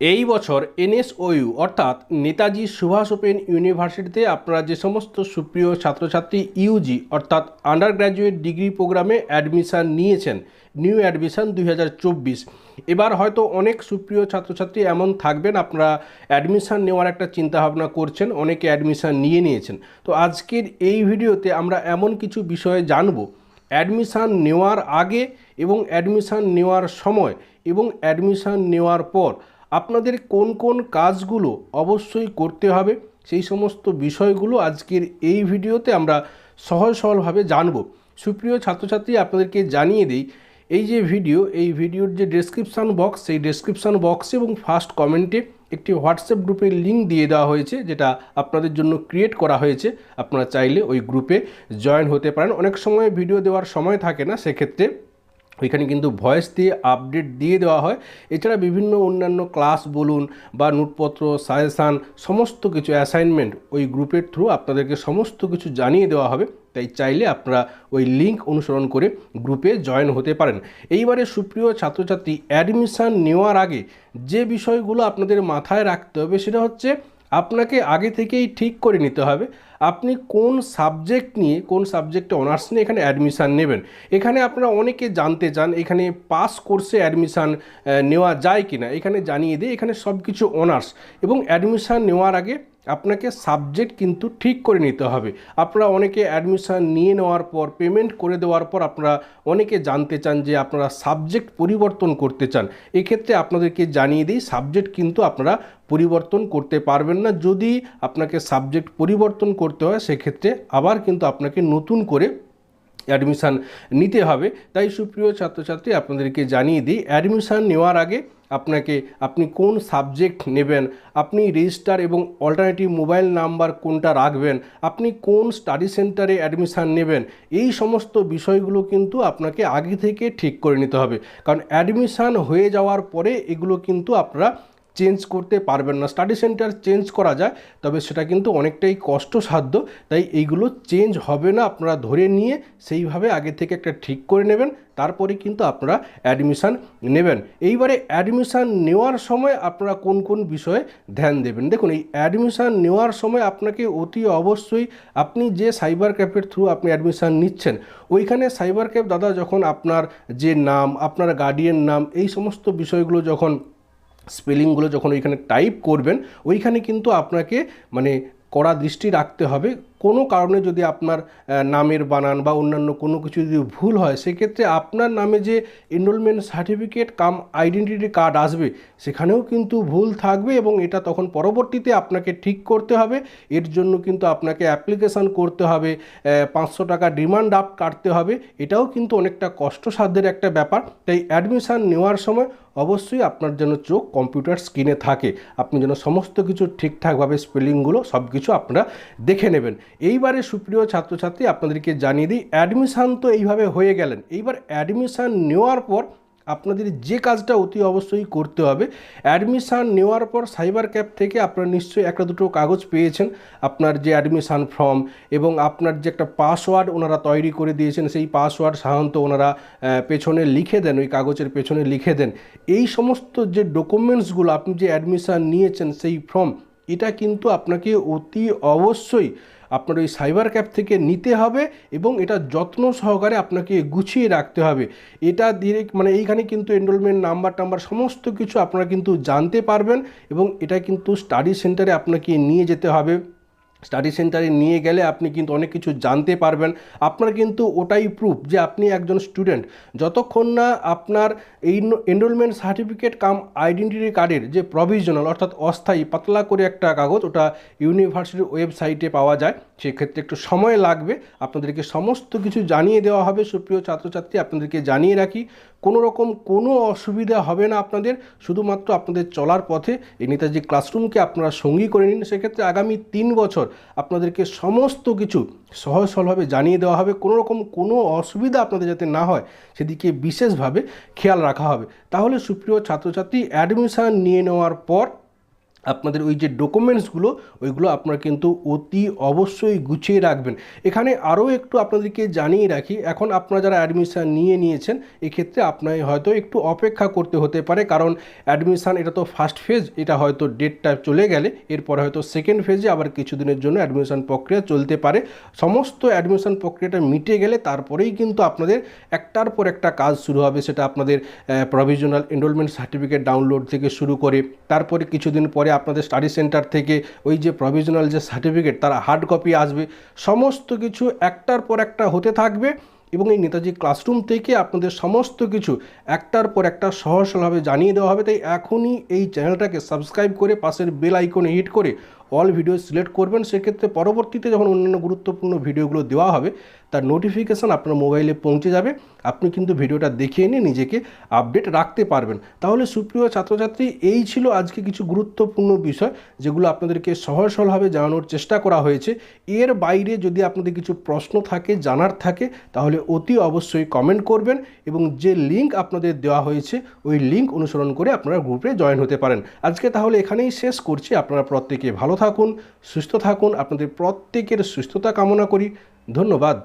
এই বছর এনএসওইউ, অর্থাৎ নেতাজি সুভাষ ওপেন ইউনিভার্সিটিতে আপনারা যে সমস্ত সুপ্রিয় ছাত্রছাত্রী ইউজি, অর্থাৎ আন্ডার গ্র্যাজুয়েট ডিগ্রি প্রোগ্রামে অ্যাডমিশান নিয়েছেন, নিউ অ্যাডমিশান দুই হাজার চব্বিশ। এবার হয়তো অনেক সুপ্রিয় ছাত্রছাত্রী এমন থাকবেন, আপনারা অ্যাডমিশান নেওয়ার একটা চিন্তাভাবনা করছেন, অনেকে অ্যাডমিশান নিয়ে নিয়েছেন। তো আজকের এই ভিডিওতে আমরা এমন কিছু বিষয়ে জানব। অ্যাডমিশান নেওয়ার আগে এবং অ্যাডমিশান নেওয়ার সময় এবং অ্যাডমিশান নেওয়ার পর আপনাদের কোন কোন কাজগুলো অবশ্যই করতে হবে, সেই সমস্ত বিষয়গুলো আজকের এই ভিডিওতে আমরা সহজ সরলভাবে জানব। সুপ্রিয় ছাত্রছাত্রী, আপনাদেরকে জানিয়ে দিই, এই যে ভিডিও, এই ভিডিওর যে ডেসক্রিপশান বক্স সেই ডেসক্রিপশান বক্সে এবং ফার্স্ট কমেন্টে একটি হোয়াটসঅ্যাপ গ্রুপের লিঙ্ক দিয়ে দেওয়া হয়েছে, যেটা আপনাদের জন্য ক্রিয়েট করা হয়েছে। আপনারা চাইলে ওই গ্রুপে জয়েন হতে পারেন। অনেক সময় ভিডিও দেওয়ার সময় থাকে না, সেক্ষেত্রে ওইখানে কিন্তু ভয়েস দিয়ে আপডেট দিয়ে দেওয়া হয়। এছাড়া বিভিন্ন অন্যান্য ক্লাস বলুন বা নোটপত্র সাজেশান সমস্ত কিছু অ্যাসাইনমেন্ট ওই গ্রুপের থ্রু আপনাদেরকে সমস্ত কিছু জানিয়ে দেওয়া হবে। তাই চাইলে আপনারা ওই লিঙ্ক অনুসরণ করে গ্রুপে জয়েন হতে পারেন। এইবারে সুপ্রিয় ছাত্রছাত্রী অ্যাডমিশান নেওয়ার আগে যে বিষয়গুলো আপনাদের মাথায় রাখতে হবে সেটা হচ্ছে আপনাকে আগে থেকেই ঠিক করে নিতে হবে, আপনি কোন সাবজেক্ট নিয়ে, কোন সাবজেক্টে অনার্স নিয়ে এখানে অ্যাডমিশান নেবেন। এখানে আপনারা অনেকে জানতে চান, এখানে পাস কোর্সে অ্যাডমিশান নেওয়া যায় কি না এখানে জানিয়ে দিই, এখানে সব কিছু অনার্স। এবং অ্যাডমিশান নেওয়ার আগে আপনাকে সাবজেক্ট কিন্তু ঠিক করে নিতে হবে। আপনারা অনেকে অ্যাডমিশান নিয়ে নেওয়ার পর পেমেন্ট করে দেওয়ার পর আপনারা অনেকে জানতে চান যে আপনারা সাবজেক্ট পরিবর্তন করতে চান। এক্ষেত্রে আপনাদেরকে জানিয়ে দিই সাবজেক্ট কিন্তু আপনারা পরিবর্তন করতে পারবেন না। যদি আপনাকে সাবজেক্ট পরিবর্তন করতে হয়, সেক্ষেত্রে আবার কিন্তু আপনাকে নতুন করে অ্যাডমিশান নিতে হবে। তাই সুপ্রিয় ছাত্রছাত্রী, আপনাদেরকে জানিয়ে দিই অ্যাডমিশান নেওয়ার আগে আপনাকে আপনি কোন সাবজেক্ট নেবেন, আপনি রেজিস্টার এবং অল্টারনেটিভ মোবাইল নাম্বার কোনটা রাখবেন, আপনি কোন স্টাডি সেন্টারে অ্যাডমিশান নেবেন, এই সমস্ত বিষয়গুলো কিন্তু আপনাকে আগে থেকে ঠিক করে নিতে হবে। কারণ অ্যাডমিশান হয়ে যাওয়ার পরে এগুলো কিন্তু আপনারা চেঞ্জ করতে পারবেন না। স্টাডি সেন্টার চেঞ্জ করা যায়, তবে সেটা কিন্তু অনেকটাই কষ্টসাধ্য। তাই এইগুলো চেঞ্জ হবে না, আপনারা ধরে নিয়ে সেইভাবে আগে থেকে একটা ঠিক করে নেবেন, তারপরে কিন্তু আপনারা অ্যাডমিশান নেবেন। এইবারে অ্যাডমিশান নেওয়ার সময় আপনারা কোন কোন বিষয়ে ধ্যান দেবেন? দেখুন, এই অ্যাডমিশান নেওয়ার সময় আপনাকে অতি অবশ্যই আপনি যে সাইবার ক্যাফের থ্রু আপনি অ্যাডমিশান নিচ্ছেন, ওইখানে সাইবার ক্যাফ দাদা যখন আপনার যে নাম, আপনার গার্ডিয়ান নাম, এই সমস্ত বিষয়গুলো যখন স্পেলিংগুলো যখন ওইখানে টাইপ করবেন, ওইখানে কিন্তু আপনাকে মানে কড়া দৃষ্টি রাখতে হবে। কোনো কারণে যদি আপনার নামের বানান বা অন্যান্য কোনো কিছু যদি ভুল হয়, সেক্ষেত্রে আপনার নামে যে enrolment certificate cum identity card আসবে, সেখানেও কিন্তু ভুল থাকবে এবং এটা তখন পরবর্তীতে আপনাকে ঠিক করতে হবে। এর জন্য কিন্তু আপনাকে অ্যাপ্লিকেশান করতে হবে পাঁচশো টাকা ডিমান্ড আপ কাটতে হবে। এটাও কিন্তু অনেকটা কষ্টসাধ্যের একটা ব্যাপার। তাই অ্যাডমিশান নেওয়ার সময় অবশ্যই আপনার যেন চোখ কম্পিউটার স্ক্রিনে থাকে। আপনি যেন সমস্ত কিছু ঠিকঠাকভাবে স্পেলিংগুলো সব কিছু আপনারা দেখে নেবেন। এইবারে সুপ্রিয় ছাত্রছাত্রী, আপনাদেরকে জানিয়ে দিই অ্যাডমিশান তো এইভাবে হয়ে গেলেন। এইবার অ্যাডমিশান নেওয়ার পর আপনাদের যে কাজটা অতি অবশ্যই করতে হবে। অ্যাডমিশান নেওয়ার পর সাইবার ক্যাব থেকে আপনারা নিশ্চয়ই একটা দুটো কাগজ পেয়েছেন। আপনার যে অ্যাডমিশান ফর্ম এবং আপনার যে একটা পাসওয়ার্ড ওনারা তৈরি করে দিয়েছেন, সেই পাসওয়ার্ড সাধারণত ওনারা পেছনে লিখে দেন, ওই কাগজের পেছনে লিখে দেন। এই সমস্ত যে ডকুমেন্টসগুলো আপনি যে অ্যাডমিশান নিয়েছেন, সেই ফর্ম এটা কিন্তু আপনাকে অতি অবশ্যই আপনার ওই সাইবার ক্যাপ থেকে নিতে হবে এবং এটা যত্ন সহকারে আপনাকে গুছিয়ে রাখতে হবে। এটা ডিরেক্ট মানে এইখানে কিন্তু এনরোলমেন্ট নাম্বার টাম্বার সমস্ত কিছু আপনারা কিন্তু জানতে পারবেন এবং এটা কিন্তু স্টাডি সেন্টারে আপনাকে নিয়ে যেতে হবে। স্টাডি সেন্টারে নিয়ে গেলে আপনি কিন্তু অনেক কিছু জানতে পারবেন। আপনার কিন্তু ওটাই প্রুফ যে আপনি একজন স্টুডেন্ট যতক্ষণ না আপনার এই এনরোলমেন্ট সার্টিফিকেট কাম আইডেন্টিটি কার্ডের যে প্রভিশনাল অর্থাৎ অস্থায়ী, পাতলা করে একটা কাগজ, ওটা ইউনিভার্সিটির ওয়েবসাইটে পাওয়া যায়। সেক্ষেত্রে একটু সময় লাগবে। আপনাদেরকে সমস্ত কিছু জানিয়ে দেওয়া হবে। সুপ্রিয় ছাত্রছাত্রী, আপনাদেরকে জানিয়ে রাখি কোনো রকম কোনো অসুবিধা হবে না আপনাদের। শুধুমাত্র আপনাদের চলার পথে এই নেতাজি ক্লাসরুমকে আপনারা সঙ্গী করে নিন। সেক্ষেত্রে আগামী তিন বছর আপনাদেরকে সমস্ত কিছু সহজ সরলভাবে জানিয়ে দেওয়া হবে। কোনো রকম কোনো অসুবিধা আপনাদের যাতে না হয়, সেদিকে বিশেষভাবে খেয়াল রাখা হবে। তাহলে সুপ্রিয় ছাত্রছাত্রী অ্যাডমিশান নিয়ে নেওয়ার পর আপনাদের ওই যে ডকুমেন্টসগুলো ওইগুলো আপনারা কিন্তু অতি অবশ্যই গুছিয়ে রাখবেন। এখানে আরও একটু আপনাদেরকে জানিয়ে রাখি, এখন আপনারা যারা অ্যাডমিশান নিয়ে নিয়েছেন, এক্ষেত্রে আপনার হয়তো একটু অপেক্ষা করতে হতে পারে, কারণ অ্যাডমিশান এটা তো ফার্স্ট ফেজ এটা হয়তো ডেটটা চলে গেলে, এরপরে হয়তো সেকেন্ড ফেজে আবার কিছুদিনের জন্য অ্যাডমিশন প্রক্রিয়া চলতে পারে। সমস্ত অ্যাডমিশন প্রক্রিয়াটা মিটে গেলে তারপরেই কিন্তু আপনাদের একটার পর একটা কাজ শুরু হবে, সেটা আপনাদের প্রভিশনাল এনরোলমেন্ট সার্টিফিকেট ডাউনলোড থেকে শুরু করে, তারপরে কিছুদিন পরে আপনাদের স্টাডি সেন্টার থেকে ওই যে প্রভিশনাল যে সার্টিফিকেট তারা হার্ড কপি আসবে। সমস্ত কিছু একটার পর একটা হতে থাকবে এবং এই নেতাজি ক্লাসরুম থেকে আপনাদের সমস্ত কিছু একটার পর একটা সহজ সরলভাবে জানিয়ে দেওয়া হবে। তাই এখনই এই চ্যানেলটাকে সাবস্ক্রাইব করে পাশের বেল আইকনে হিট করে অল ভিডিও সিলেক্ট করবেন, সেক্ষেত্রে পরবর্তীতে যখন অন্যান্য গুরুত্বপূর্ণ ভিডিওগুলো দেওয়া হবে, তার নোটিফিকেশান আপনার মোবাইলে পৌঁছে যাবে। আপনি কিন্তু ভিডিওটা দেখিয়ে নিয়ে নিজেকে আপডেট রাখতে পারবেন। তাহলে সুপ্রিয় ছাত্রছাত্রী, এই ছিল আজকে কিছু গুরুত্বপূর্ণ বিষয়, যেগুলো আপনাদেরকে সহজ সরলভাবে জানানোর চেষ্টা করা হয়েছে। এর বাইরে যদি আপনাদের কিছু প্রশ্ন থাকে, জানার থাকে, তাহলে অতি অবশ্যই কমেন্ট করবেন এবং যে লিঙ্ক আপনাদের দেওয়া হয়েছে, ওই লিঙ্ক অনুসরণ করে আপনারা গ্রুপে জয়েন হতে পারেন। আজকে তাহলে এখানেই শেষ করছি। আপনারা প্রত্যেকে ভালো থাকুন সুস্থ থাকুন। আপনাদের প্রত্যেকের সুস্থতা কামনা করি। ধন্যবাদ।